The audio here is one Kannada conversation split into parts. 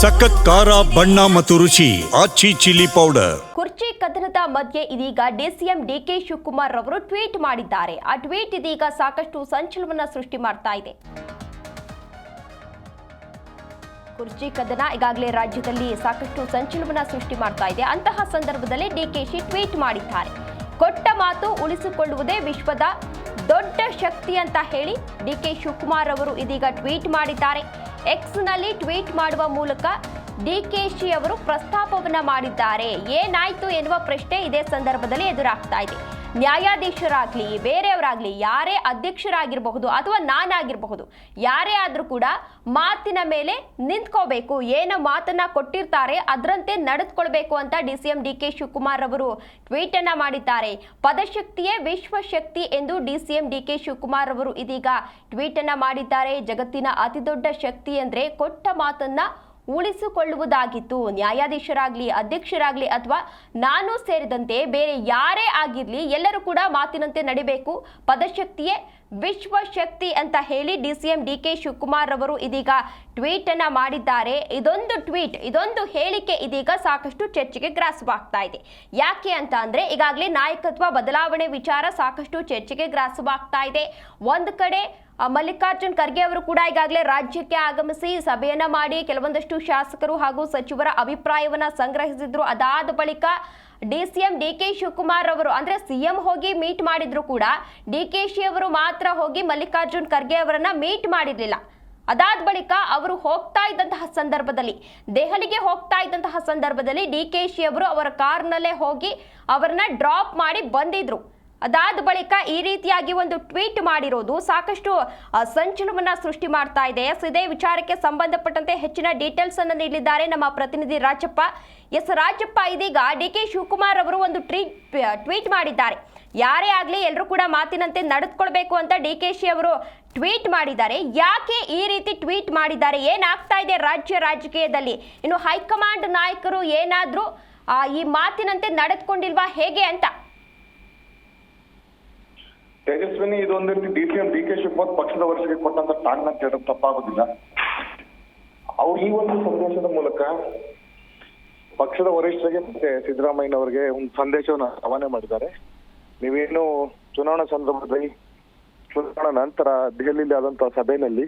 ಸಖತ್ ಖಾರ, ಬಣ್ಣ ಮತ್ತು ರುಚಿ, ಆಚಿ ಚಿಲ್ಲಿ ಪೌಡರ್. ಕುರ್ಚಿ ಕದನದ ಮಧ್ಯೆ ಇದೀಗ ಡಿಸಿಎಂ ಡಿಕೆ ಶಿವಕುಮಾರ್ ಅವರು ಟ್ವೀಟ್ ಮಾಡಿದ್ದಾರೆ. ಆ ಟ್ವೀಟ್ ಇದೀಗ ಸಾಕಷ್ಟು ಸಂಚಲನವನ್ನ ಸೃಷ್ಟಿ ಮಾಡ್ತಾ ಇದೆ. ಕುರ್ಚಿ ಕದನ ಈಗಾಗಲೇ ರಾಜ್ಯದಲ್ಲಿ ಸಾಕಷ್ಟು ಸಂಚಲನವನ್ನ ಸೃಷ್ಟಿ ಮಾಡ್ತಾ ಇದೆ. ಅಂತಹ ಸಂದರ್ಭದಲ್ಲಿ ಡಿಕೆಶಿ ಟ್ವೀಟ್ ಮಾಡಿದ್ದಾರೆ. ಕೊಟ್ಟ ಮಾತು ಉಳಿಸಿಕೊಳ್ಳುವುದೇ ವಿಶ್ವದ ದೊಡ್ಡ ಶಕ್ತಿ ಅಂತ ಹೇಳಿ ಡಿಕೆ ಶಿವಕುಮಾರ್ ಅವರು ಇದೀಗ ಟ್ವೀಟ್ ಮಾಡಿದ್ದಾರೆ. ಎಕ್ಸ್ನಲ್ಲಿ ಟ್ವೀಟ್ ಮಾಡುವ ಮೂಲಕ ಡಿಕೆಶಿ ಅವರು ಪ್ರಸ್ತಾಪವನ್ನ ಮಾಡಿದ್ದಾರೆ. ಏನಾಯಿತು ಎನ್ನುವ ಪ್ರಶ್ನೆ ಇದೇ ಸಂದರ್ಭದಲ್ಲಿ ಎದುರಾಗ್ತಾ ಇದೆ. ನ್ಯಾಯಾಧೀಶರಾಗ್ಲಿ, ಬೇರೆಯವರಾಗಲಿ, ಯಾರೇ ಅಧ್ಯಕ್ಷರಾಗಿರಬಹುದು ಅಥವಾ ನಾನಾಗಿರಬಹುದು, ಯಾರೇ ಆದರೂ ಕೂಡ ಮಾತಿನ ಮೇಲೆ ನಿಂತ್ಕೋಬೇಕು, ಏನು ಮಾತನ್ನು ಕೊಟ್ಟಿರ್ತಾರೆ, ಅದರಂತೆ ನಡೆದುಕೊಳ್ಬೇಕು ಅಂತ D C M D K Shivakumar ಅವರು ಟ್ವೀಟ್ ಅನ್ನ ಮಾಡಿದ್ದಾರೆ. ಪದಶಕ್ತಿಯೇ ವಿಶ್ವಶಕ್ತಿ ಎಂದು D C M D K Shivakumar ಅವರು ಇದೀಗ ಟ್ವೀಟ್ ಅನ್ನ ಮಾಡಿದ್ದಾರೆ. ಜಗತ್ತಿನ ಅತಿದೊಡ್ಡ ಶಕ್ತಿ ಅಂದ್ರೆ ಕೊಟ್ಟ ಮಾತನ್ನ ಉಳಿಸಿಕೊಳ್ಳುವುದಾಗಿತ್ತು. ನ್ಯಾಯಾಧೀಶರಾಗಲಿ, ಅಧ್ಯಕ್ಷರಾಗಲಿ ಅಥವಾ ನಾನು ಸೇರಿದಂತೆ ಬೇರೆ ಯಾರೇ ಆಗಿರಲಿ ಎಲ್ಲರೂ ಕೂಡ ಮಾತಿನಂತೆ ನಡಿಬೇಕು. ಪದಶಕ್ತಿಯೇ ವಿಶ್ವ ಶಕ್ತಿ ಅಂತ ಹೇಳಿ D C M D K Shivakumar ಅವರು ಇದೀಗ ಟ್ವೀಟ್ ಅನ್ನ ಮಾಡಿದ್ದಾರೆ. ಇದೊಂದು ಟ್ವೀಟ್, ಇದೊಂದು ಹೇಳಿಕೆ ಇದೀಗ ಸಾಕಷ್ಟು ಚರ್ಚೆಗೆ ಗ್ರಾಸವಾಗ್ತಾ ಇದೆ. ಯಾಕೆ ಅಂತ ಅಂದ್ರೆ ಈಗಾಗಲೇ ನಾಯಕತ್ವ ಬದಲಾವಣೆ ವಿಚಾರ ಸಾಕಷ್ಟು ಚರ್ಚೆಗೆ ಗ್ರಾಸವಾಗ್ತಾ ಇದೆ. ಒಂದು ಕಡೆ ಮಲ್ಲಿಕಾರ್ಜುನ್ ಖರ್ಗೆ ಅವರು ಕೂಡ ಈಗಾಗಲೇ ರಾಜ್ಯಕ್ಕೆ ಆಗಮಿಸಿ ಸಭೆಯನ್ನ ಮಾಡಿ ಕೆಲವೊಂದಷ್ಟು ಶಾಸಕರು ಹಾಗೂ ಸಚಿವರ ಅಭಿಪ್ರಾಯವನ್ನ ಸಂಗ್ರಹಿಸಿದ್ರು. ಅದಾದ ಬಳಿಕ D C M D K Shivakumar ಅವರು, ಅಂದ್ರೆ ಸಿಎಂ ಹೋಗಿ ಮೀಟ್ ಮಾಡಿದ್ರು ಕೂಡ ಡಿ ಕೆ ಶಿ ಅವರು ಮಾತ್ರ ಹೋಗಿ ಮಲ್ಲಿಕಾರ್ಜುನ್ ಖರ್ಗೆ ಅವರನ್ನ ಮೀಟ್ ಮಾಡಿರ್ಲಿಲ್ಲ. ಅದಾದ ಬಳಿಕ ಅವರು ಹೋಗ್ತಾ ಇದ್ದಂತಹ ಸಂದರ್ಭದಲ್ಲಿ, ದೆಹಲಿಗೆ ಹೋಗ್ತಾ ಇದ್ದಂತಹ ಸಂದರ್ಭದಲ್ಲಿ ಡಿ ಕೆ ಶಿ ಅವರು ಅವರ ಕಾರ್ನಲ್ಲೇ ಹೋಗಿ ಅವರನ್ನ ಡ್ರಾಪ್ ಮಾಡಿ ಬಂದಿದ್ರು. ಅದಾದ ಬಳಿಕ ಈ ರೀತಿಯಾಗಿ ಒಂದು ಟ್ವೀಟ್ ಮಾಡಿರೋದು ಸಾಕಷ್ಟು ಸಂಚಲನವನ್ನ ಸೃಷ್ಟಿ ಮಾಡ್ತಾ ಇದೆ. ಇದೇ ವಿಚಾರಕ್ಕೆ ಸಂಬಂಧಪಟ್ಟಂತೆ ಹೆಚ್ಚಿನ ಡೀಟೇಲ್ಸ್ ಅನ್ನು ನೀಡಿದ್ದಾರೆ ನಮ್ಮ ಪ್ರತಿನಿಧಿ ರಾಜಪ್ಪ. ಎಸ್, ರಾಜಪ್ಪ, ಇದೀಗ ಡಿ ಕೆ ಶಿವಕುಮಾರ್ ಅವರು ಒಂದು ಟ್ವೀಟ್ ಟ್ವೀಟ್ ಮಾಡಿದ್ದಾರೆ. ಯಾರೇ ಆಗಲಿ ಎಲ್ಲರೂ ಕೂಡ ಮಾತಿನಂತೆ ನಡೆದುಕೊಳ್ಬೇಕು ಅಂತ ಡಿ ಕೆ ಶಿ ಅವರು ಟ್ವೀಟ್ ಮಾಡಿದ್ದಾರೆ. ಯಾಕೆ ಈ ರೀತಿ ಟ್ವೀಟ್ ಮಾಡಿದ್ದಾರೆ? ಏನಾಗ್ತಾ ಇದೆ ರಾಜ್ಯ ರಾಜಕೀಯದಲ್ಲಿ? ಇನ್ನು ಹೈಕಮಾಂಡ್ ನಾಯಕರು ಏನಾದರೂ ಈ ಮಾತಿನಂತೆ ನಡೆದುಕೊಂಡಿಲ್ವಾ ಹೇಗೆ ಅಂತ. ತೇಜಸ್ವಿನಿ ಇದೊಂದು ರೀತಿ D C M D K Shivakumar ಪಕ್ಷದ ವರ್ಷಕ್ಕೆ ಕೊಟ್ಟಂತ ಟಾಂಗ್ ಅಂತ ಹೇಳಿದ್ರೆ ತಪ್ಪಾಗೋದಿಲ್ಲ. ಅವ್ರು ಈ ಒಂದು ಸಂದೇಶದ ಮೂಲಕ ಪಕ್ಷದ ವರಿಷ್ಠರಿಗೆ ಮತ್ತೆ ಸಿದ್ದರಾಮಯ್ಯನವರಿಗೆ ಒಂದು ಸಂದೇಶವನ್ನು ರವಾನೆ ಮಾಡಿದ್ದಾರೆ. ನೀವೇನು ಚುನಾವಣಾ ಸಂದರ್ಭದಲ್ಲಿ, ಚುನಾವಣಾ ನಂತರ ದೆಹಲಿಯಲ್ಲಿ ಆದಂತಹ ಸಭೆಯಲ್ಲಿ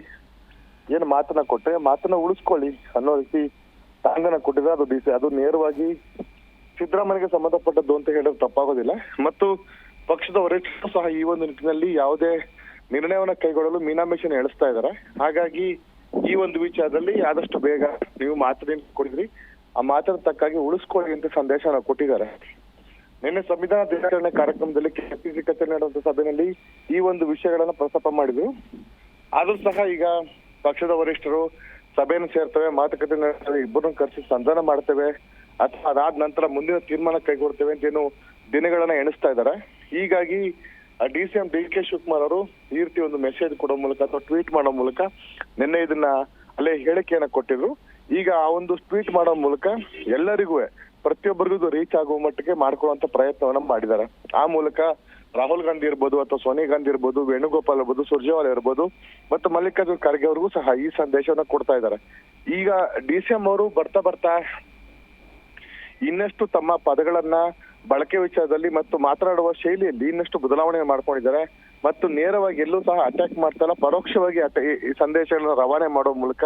ಏನು ಮಾತನ್ನ ಕೊಟ್ಟರೆ ಮಾತನ್ನ ಉಳಿಸ್ಕೊಳ್ಳಿ ಅನ್ನೋ ರೀತಿ ತಾಂಗನ ಕೊಟ್ಟಿದ್ರೆ ಅದು ಡಿ ಸಿ, ಅದು ನೇರವಾಗಿ ಸಿದ್ದರಾಮಯ್ಯಗೆ ಸಂಬಂಧಪಟ್ಟದ್ದು ಅಂತ ಹೇಳಿದ್ರೆ ತಪ್ಪಾಗೋದಿಲ್ಲ. ಮತ್ತು ಪಕ್ಷದ ವರಿಷ್ಠರು ಸಹ ಈ ಒಂದು ನಿಟ್ಟಿನಲ್ಲಿ ಯಾವುದೇ ನಿರ್ಣಯವನ್ನು ಕೈಗೊಳ್ಳಲು ಮೀನಾಮೇಷನ್ ಎಳಿಸ್ತಾ ಇದ್ದಾರೆ. ಹಾಗಾಗಿ ಈ ಒಂದು ವಿಚಾರದಲ್ಲಿ ಆದಷ್ಟು ಬೇಗ ನೀವು ಮಾತಿನ ಕೊಡಿದ್ರಿ. ಆ ಮಾತಿನ ತಕ್ಕಾಗಿ ಉಳಿಸ್ಕೊಳ್ಳಿ ಅಂತ ಸಂದೇಶನ ಕೊಟ್ಟಿದ್ದಾರೆ. ನಿನ್ನೆ ಸಂವಿಧಾನ ದಿನಾಚರಣೆ ಕಾರ್ಯಕ್ರಮದಲ್ಲಿ ಕೆಪಿಸಿ ಕಚೇರಿ ನಡೆದಂತ ಸಭೆಯಲ್ಲಿ ಈ ಒಂದು ವಿಷಯಗಳನ್ನ ಪ್ರಸ್ತಾಪ ಮಾಡಿದ್ರು. ಆದ್ರೂ ಸಹ ಈಗ ಪಕ್ಷದ ವರಿಷ್ಠರು ಸಭೆಯನ್ನು ಸೇರ್ತವೆ, ಮಾತುಕತೆ ಇಬ್ಬರನ್ನು ಕರೆಸಿ ಸಂಧಾನ ಮಾಡ್ತೇವೆ ಅಥವಾ ಅದಾದ ನಂತರ ಮುಂದಿನ ತೀರ್ಮಾನ ಕೈಗೊಳ್ತೇವೆ ಅಂತ ಏನು ದಿನಗಳನ್ನ ಎಣಿಸ್ತಾ ಇದ್ದಾರೆ. ಹೀಗಾಗಿ D C M D K Shivakumar ಅವರು ಈ ರೀತಿ ಒಂದು ಮೆಸೇಜ್ ಕೊಡೋ ಮೂಲಕ ಅಥವಾ ಟ್ವೀಟ್ ಮಾಡೋ ಮೂಲಕ ನಿನ್ನೆ ಇದನ್ನ ಅಲ್ಲೇ ಹೇಳಿಕೆಯನ್ನ ಕೊಟ್ಟಿದ್ರು. ಈಗ ಆ ಒಂದು ಟ್ವೀಟ್ ಮಾಡೋ ಮೂಲಕ ಎಲ್ಲರಿಗೂ ಪ್ರತಿಯೊಬ್ಬರಿಗೂ ರೀಚ್ ಆಗುವ ಮಟ್ಟಿಗೆ ಮಾಡ್ಕೊಳ್ಳುವಂತ ಪ್ರಯತ್ನವನ್ನ ಮಾಡಿದ್ದಾರೆ. ಆ ಮೂಲಕ ರಾಹುಲ್ ಗಾಂಧಿ ಇರ್ಬೋದು ಅಥವಾ ಸೋನಿಯಾ ಗಾಂಧಿ ಇರ್ಬೋದು, ವೇಣುಗೋಪಾಲ್ ಇರ್ಬೋದು, ಸುರ್ಜೇವಾಲ ಇರ್ಬೋದು, ಮತ್ತು ಮಲ್ಲಿಕಾರ್ಜುನ್ ಖರ್ಗೆ ಅವ್ರಿಗೂ ಸಹ ಈ ಸಂದೇಶವನ್ನ ಕೊಡ್ತಾ ಇದ್ದಾರೆ. ಈಗ ಡಿ ಸಿ ಎಂ ಅವರು ಬರ್ತಾ ಬರ್ತಾ ಇನ್ನಷ್ಟು ತಮ್ಮ ಪದಗಳನ್ನ ಬಳಕೆ ವಿಚಾರದಲ್ಲಿ ಮತ್ತು ಮಾತನಾಡುವ ಶೈಲಿಯಲ್ಲಿ ಇನ್ನಷ್ಟು ಬದಲಾವಣೆ ಮಾಡ್ಕೊಂಡಿದ್ದಾರೆ. ಮತ್ತು ನೇರವಾಗಿ ಎಲ್ಲೂ ಸಹ ಅಟ್ಯಾಕ್ ಮಾಡ್ತಾರ ಪರೋಕ್ಷವಾಗಿ ಈ- ಸಂದೇಶಗಳನ್ನು ರವಾನೆ ಮಾಡೋ ಮೂಲಕ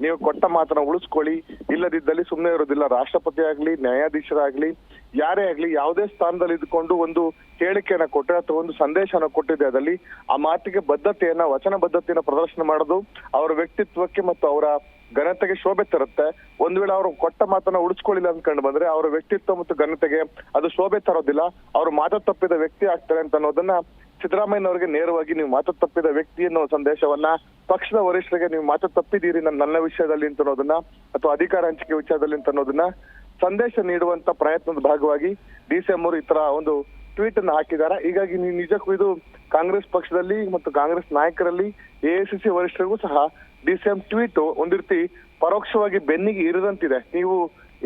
ನೀವು ಕೊಟ್ಟ ಮಾತನ್ನ ಉಳಿಸ್ಕೊಳ್ಳಿ. ಇಲ್ಲದಿದ್ದಲ್ಲಿ ಸುಮ್ಮನೆ ಇರೋದಿಲ್ಲ ರಾಷ್ಟ್ರಪತಿ ಆಗ್ಲಿ, ನ್ಯಾಯಾಧೀಶರಾಗ್ಲಿ, ಯಾರೇ ಆಗ್ಲಿ, ಯಾವುದೇ ಸ್ಥಾನದಲ್ಲಿ ಇದ್ಕೊಂಡು ಒಂದು ಹೇಳಿಕೆಯನ್ನ ಕೊಟ್ಟರೆ ಅಥವಾ ಒಂದು ಸಂದೇಶನ ಕೊಟ್ಟಿದೆ ಅದರಲ್ಲಿ ಆ ಮಾತಿಗೆ ಬದ್ಧತೆಯನ್ನ ವಚನ ಬದ್ಧತೆಯನ್ನ ಪ್ರದರ್ಶನ ಮಾಡೋದು ಅವರ ವ್ಯಕ್ತಿತ್ವಕ್ಕೆ ಮತ್ತು ಅವರ ಘನತೆಗೆ ಶೋಭೆ ತರುತ್ತೆ. ಒಂದ್ ವೇಳೆ ಅವರು ಕೊಟ್ಟ ಮಾತನ್ನ ಉಳಿಸ್ಕೊಳ್ಳಿಲ್ಲ ಅನ್ಕೊಂಡು ಬಂದ್ರೆ ಅವರ ವ್ಯಕ್ತಿತ್ವ ಮತ್ತು ಘನತೆಗೆ ಅದು ಶೋಭೆ ತರೋದಿಲ್ಲ. ಅವರು ಮಾತು ತಪ್ಪಿದ ವ್ಯಕ್ತಿ ಆಗ್ತಾರೆ ಅಂತ ಅನ್ನೋದನ್ನ ಸಿದ್ದರಾಮಯ್ಯನವರಿಗೆ ನೇರವಾಗಿ ನೀವು ಮಾತು ತಪ್ಪಿದ ವ್ಯಕ್ತಿ ಅನ್ನೋ ಸಂದೇಶವನ್ನ ಪಕ್ಷದ ವರಿಷ್ಠರಿಗೆ ನೀವು ಮಾತು ತಪ್ಪಿದ್ದೀರಿ ನನ್ನ ನನ್ನ ವಿಷಯದಲ್ಲಿ ಅಂತ ಅನ್ನೋದನ್ನ ಅಥವಾ ಅಧಿಕಾರ ಹಂಚಿಕೆ ವಿಚಾರದಲ್ಲಿ ಅಂತ ಅನ್ನೋದನ್ನ ಸಂದೇಶ ನೀಡುವಂತ ಪ್ರಯತ್ನದ ಭಾಗವಾಗಿ ಡಿ ಸಿ ಅವರು ಈ ತರ ಒಂದು ಟ್ವೀಟ್ ಅನ್ನು ಹಾಕಿದ್ದಾರೆ. ಹೀಗಾಗಿ ನೀವು ನಿಜಕ್ಕೂ ಇದು ಕಾಂಗ್ರೆಸ್ ಪಕ್ಷದಲ್ಲಿ ಮತ್ತು ಕಾಂಗ್ರೆಸ್ ನಾಯಕರಲ್ಲಿ ಎಐಸಿಸಿ ವರಿಷ್ಠರಿಗೂ ಸಹ ಡಿ ಸಿ ಎಂ ಟ್ವೀಟ್ ಒಂದು ರೀತಿ ಪರೋಕ್ಷವಾಗಿ ಬೆನ್ನಿಗೆ ಇರದಂತಿದೆ. ನೀವು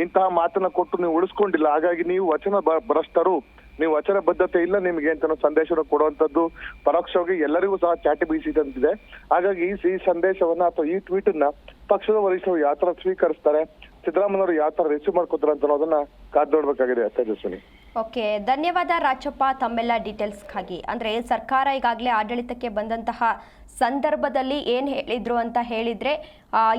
ಇಂತಹ ಮಾತನ್ನ ಕೊಟ್ಟು ನೀವು ಉಳಿಸ್ಕೊಂಡಿಲ್ಲ. ಹಾಗಾಗಿ ನೀವು ವಚನ ಭ್ರಷ್ಟರು. ನೀವು ವಚನ ಬದ್ಧತೆ ಇಲ್ಲ ನಿಮಗೆ ಅಂತ ಸಂದೇಶವನ್ನು ಕೊಡುವಂತದ್ದು ಪರೋಕ್ಷವಾಗಿ ಎಲ್ಲರಿಗೂ ಸಹ ಚಾಟಿ ಬೀಸಿದಂತಿದೆ. ಹಾಗಾಗಿ ಈ ಈ ಸಂದೇಶವನ್ನ ಅಥವಾ ಈ ಟ್ವೀಟ್ ಅನ್ನ ಪಕ್ಷದ ವರಿಷ್ಠರು ಯಾವ ತರ ಸ್ವೀಕರಿಸ್ತಾರೆ ಸಿದ್ದರಾಮಯ್ಯವರು ಯಾವ ತರ ರಿಸೀವ್ ಮಾಡ್ಕೋತಾರೆ ಅಂತ ಅನ್ನೋದನ್ನ ಕಾದ್ ನೋಡ್ಬೇಕಾಗಿದೆ, ತೇಜಸ್ವಿನಿ. ಓಕೆ, ಧನ್ಯವಾದ ರಾಜಪ್ಪ. ತಮ್ಮೆಲ್ಲ ಡೀಟೇಲ್ಸ್ಗಾಗಿ. ಅಂದರೆ ಸರ್ಕಾರ ಈಗಾಗಲೇ ಆಡಳಿತಕ್ಕೆ ಬಂದಂತಹ ಸಂದರ್ಭದಲ್ಲಿ ಏನು ಹೇಳಿದ್ರು ಅಂತ ಹೇಳಿದರೆ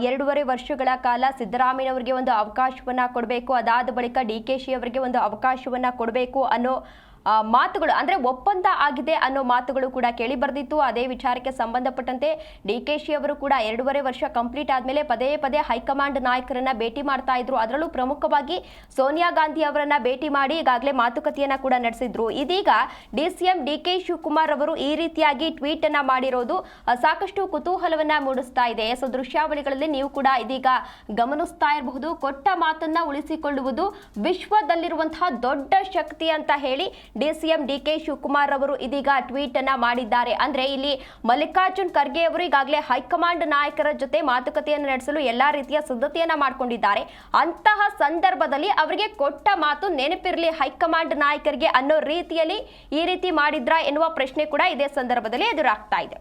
ಎರಡೂವರೆ ವರ್ಷಗಳ ಕಾಲ ಸಿದ್ದರಾಮಯ್ಯನವರಿಗೆ ಒಂದು ಅವಕಾಶವನ್ನು ಕೊಡಬೇಕು, ಅದಾದ ಬಳಿಕ ಡಿ ಕೆ ಶಿ ಅವರಿಗೆ ಒಂದು ಅವಕಾಶವನ್ನು ಕೊಡಬೇಕು ಅನ್ನೋ ಮಾತುಗಳು ಅಂದ್ರೆ ಒಪ್ಪಂದ ಆಗಿದೆ ಅನ್ನೋ ಮಾತುಗಳು ಕೂಡ ಕೇಳಿ ಬರ್ದಿತ್ತು. ಅದೇ ವಿಚಾರಕ್ಕೆ ಸಂಬಂಧಪಟ್ಟಂತೆ ಡಿ ಕೆ ಶಿ ಅವರು ಕೂಡ ಎರಡೂವರೆ ವರ್ಷ ಕಂಪ್ಲೀಟ್ ಆದಮೇಲೆ ಪದೇ ಪದೇ ಹೈಕಮಾಂಡ್ ನಾಯಕರನ್ನ ಭೇಟಿ ಮಾಡ್ತಾ ಇದ್ರು. ಅದರಲ್ಲೂ ಪ್ರಮುಖವಾಗಿ ಸೋನಿಯಾ ಗಾಂಧಿ ಅವರನ್ನ ಭೇಟಿ ಮಾಡಿ ಈಗಾಗಲೇ ಮಾತುಕತೆಯನ್ನ ಕೂಡ ನಡೆಸಿದ್ರು. ಇದೀಗ D C M D K Shivakumar ಅವರು ಈ ರೀತಿಯಾಗಿ ಟ್ವೀಟ್ ಅನ್ನ ಮಾಡಿರೋದು ಸಾಕಷ್ಟು ಕುತೂಹಲವನ್ನ ಮೂಡಿಸ್ತಾ ಇದೆ. ಸೊ, ದೃಶ್ಯಾವಳಿಗಳಲ್ಲಿ ನೀವು ಕೂಡ ಇದೀಗ ಗಮನಿಸ್ತಾ ಇರಬಹುದು. ಕೊಟ್ಟ ಮಾತನ್ನ ಉಳಿಸಿಕೊಳ್ಳುವುದು ವಿಶ್ವದಲ್ಲಿರುವಂತಹ ದೊಡ್ಡ ಶಕ್ತಿ ಅಂತ ಹೇಳಿ ಡಿಸಿಎಂ ಡಿ ಕೆ ಶಿವಕುಮಾರ್ ಅವರು ಇದೀಗ ಟ್ವೀಟ್ ಅನ್ನ ಮಾಡಿದ್ದಾರೆ. ಅಂದ್ರೆ ಇಲ್ಲಿ ಮಲ್ಲಿಕಾರ್ಜುನ್ ಖರ್ಗೆ ಅವರು ಈಗಾಗಲೇ ಹೈಕಮಾಂಡ್ ನಾಯಕರ ಜೊತೆ ಮಾತುಕತೆಯನ್ನು ನಡೆಸಲು ಎಲ್ಲಾ ರೀತಿಯ ಸಿದ್ಧತೆಯನ್ನ ಮಾಡಿಕೊಂಡಿದ್ದಾರೆ. ಅಂತಹ ಸಂದರ್ಭದಲ್ಲಿ ಅವರಿಗೆ ಕೊಟ್ಟ ಮಾತು ನೆನಪಿರಲಿ ಹೈಕಮಾಂಡ್ ನಾಯಕರಿಗೆ ಅನ್ನೋ ರೀತಿಯಲ್ಲಿ ಈ ರೀತಿ ಮಾಡಿದ್ರಾ ಎನ್ನುವ ಪ್ರಶ್ನೆ ಕೂಡ ಇದೇ ಸಂದರ್ಭದಲ್ಲಿ ಎದುರಾಗ್ತಾ ಇದೆ.